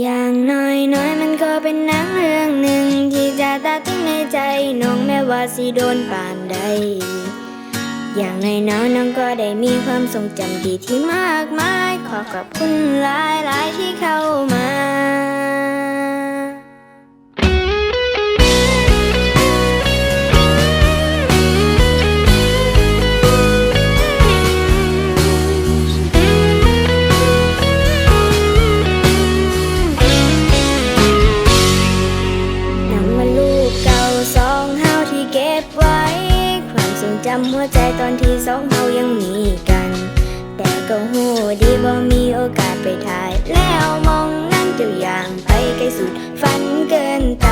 อย่างน้อยน้อยมันก็เป็นหนังเรื่องหนึ่ง ที่จะตาตึงในใจน้องแม้ว่าสิโดนปานใด อย่างน้อยน้อยน้องก็ได้มีความทรงจำดีที่มากมาย ขอขอบคุณหลายหลายที่เข้ามา ก็หูดีบ่มีโอกาสไปถ่าย แล้วมองนั่นเจ้าอย่างไปไกลสุดฝันเกินตา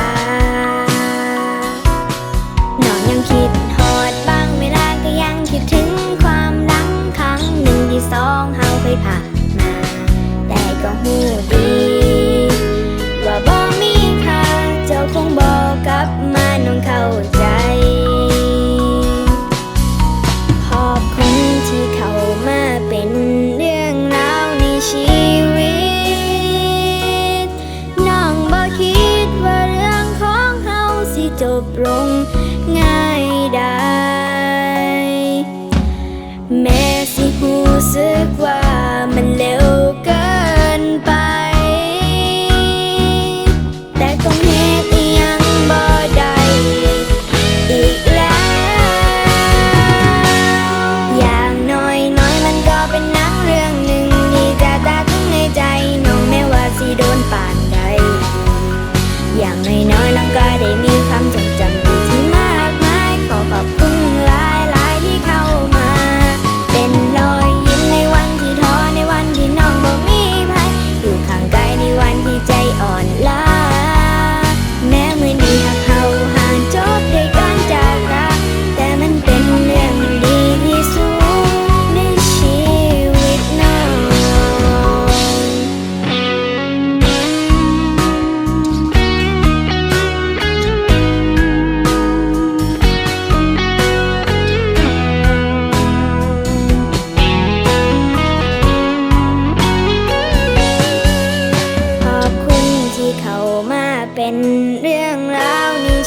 ง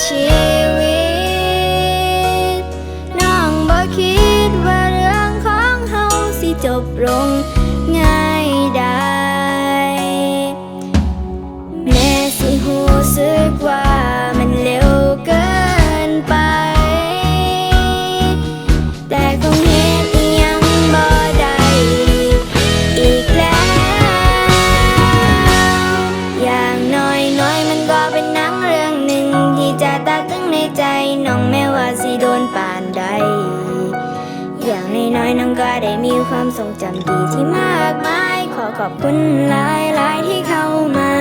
า นปานใด อย่างน้อยๆน้องก็ได้มีความทรงจำดีที่มากมาย ขอขอบคุณหลายหลายๆที่เข้ามา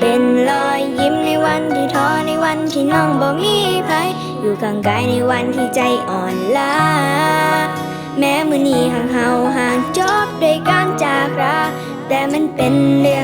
เป็นรอยยิ้มในวันที่ท้อในวันที่น้องบ่มีภัยอยู่ข้างกายในวันที่ใจอ่อนล้าแม้มือนี้ห่างเฮาห่างจบด้วยการจากราแต่มันเป็นเรื่อง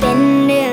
เป็นเนื้อ